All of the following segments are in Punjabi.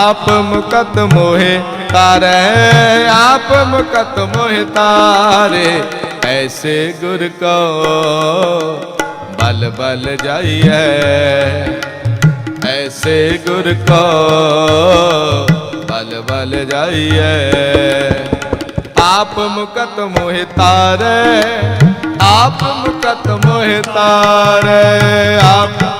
ਆਪ ਮੁਕਤ ਮੋਹਿ ਤਾਰੇ ਆਪ ਮੁਕਤ ਮੋਹਿ ਤਾਰੇ ਐਸੇ ਗੁਰ ਕੋ ਬਲ ਬਲ ਜਾਈਏ ਐਸੇ ਗੁਰ ਕੋ ਬਲ ਬਲ ਜਾਈਏ ਆਪ ਮੁਕਤ ਮੋਹਿ ਤਾਰੇ ਆਪ ਮੁਕਤ ਮੋਹਿ ਤਾਰੇ ਆਪ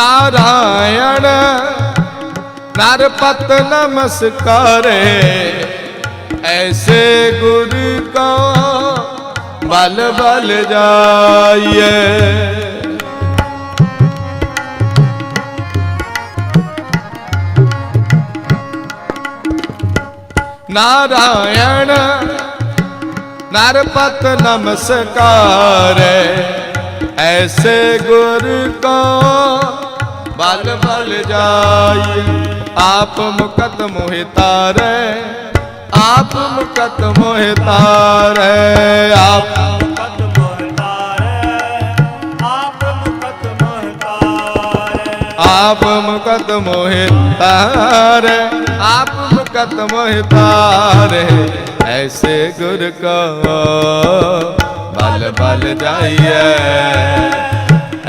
ਨਾਰਾਇਣ ਨਰਪਤ ਨਮਸਕਾਰੇ, ਐਸੇ ਗੁਰ ਕੋ ਬਲ ਬਲ ਜਾਈਏ। ਨਾਰਾਇਣ ਨਰਪਤ ਨਮਸਕਾਰ, ਐਸੇ ਗੁਰ ਕੋ ਬਲ ਬਲ ਜਾਈ। ਆਪ ਮੁਕਤ ਮੋਹਿ ਤਾਰੇ, ਆਪ ਮੁਕਤ ਮੋਹਿ ਤਾਰੇ। ਆਪ ਮੁਕਤ ਮਤਾਰੇ ਆਪ ਮੁਕਤ ਮਤਾਰੇ ਆਪ ਮੁਕਤ ਮੋਹਿ ਤਾਰੇ, ਆਪ ਮੁਕਤ ਮੋਹਿ ਤਾਰੇ। ਐਸੇ ਗੁਰ ਕੋ ਬਲ ਬਲ ਜਾਈਏ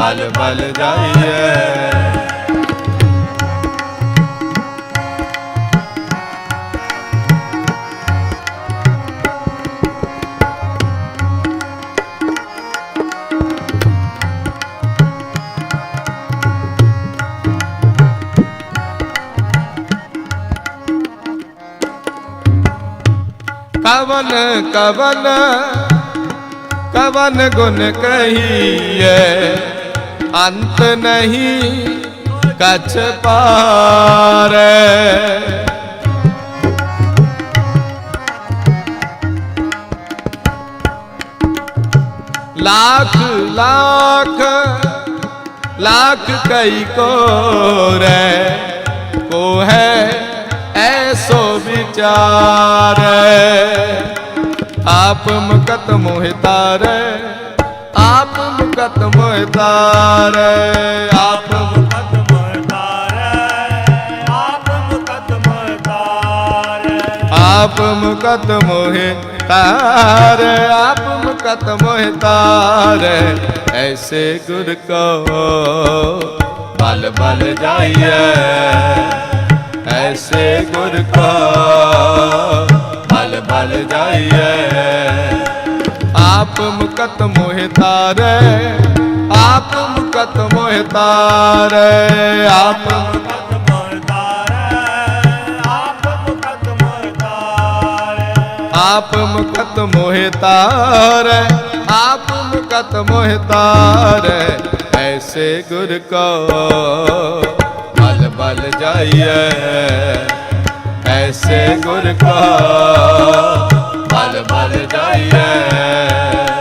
ਬਲ ਬਲ ਜਾਈਏ। ਕਵਨ ਕਵਨ ਕਵਨ ਗੁਣ ਕਹੀਏ। ਅੰਤ ਨਹੀਂ ਕਛ ਪਾਰੇ ਲਾਖ ਲਾਖ ਲਾਖ ਕਈ ਕੋ ਰੇ ਕੋ ਹੈ ਐਸੋ ਵਿਚਾਰ ਆਪ ਮੁਕਤ ਮੋਹਿ ਤਾਰੇ ਆਪ ਮੁਕਤ ਮੋਹਿ ਆਪ ਮੁਕਤ ਮਤਾਰੇ ਆਪ ਮੁਕਤ ਮਤਾਰੇ ਆਪ ਮੁਕਤ ਮੋਹਿ ਤਾਰੇ ਆਪ ਮੁਕਤ ਮੋਹਿ ਤਾਰੇ ਐਸੇ ਗੁਰ ਕੋ ਬਲ ਬਲ ਜਾਈਏ ਐਸੇ ਗੁਰ ਕੋ ਬਲ ਬਲ ਜਾਈਏ ਆਪ ਮੁਕਤ ਮੋਹਿ ਤਾਰੇ ਆਪ ਮੁਕਤ ਮੋਹਿ ਤਾਰੇ ਆਪ ਮੁਕਤ ਮਤਾਰੇ ਆਪ ਮੁਕਤ ਮਤਾਰੇ ਆਪ ਮੁਕਤ ਮੋਹਿ ਤਾਰੇ ਆਪ ਮੁਕਤ ਮੋਹਿ ਤਾਰੇ ਐਸੇ ਗੁਰ ਕੋ ਬਲ ਬਲ ਜਾਈਐ ਐਸੇ ਗੁਰ ਕਾ ਬਲ ਬਲ ਜਾਈਏ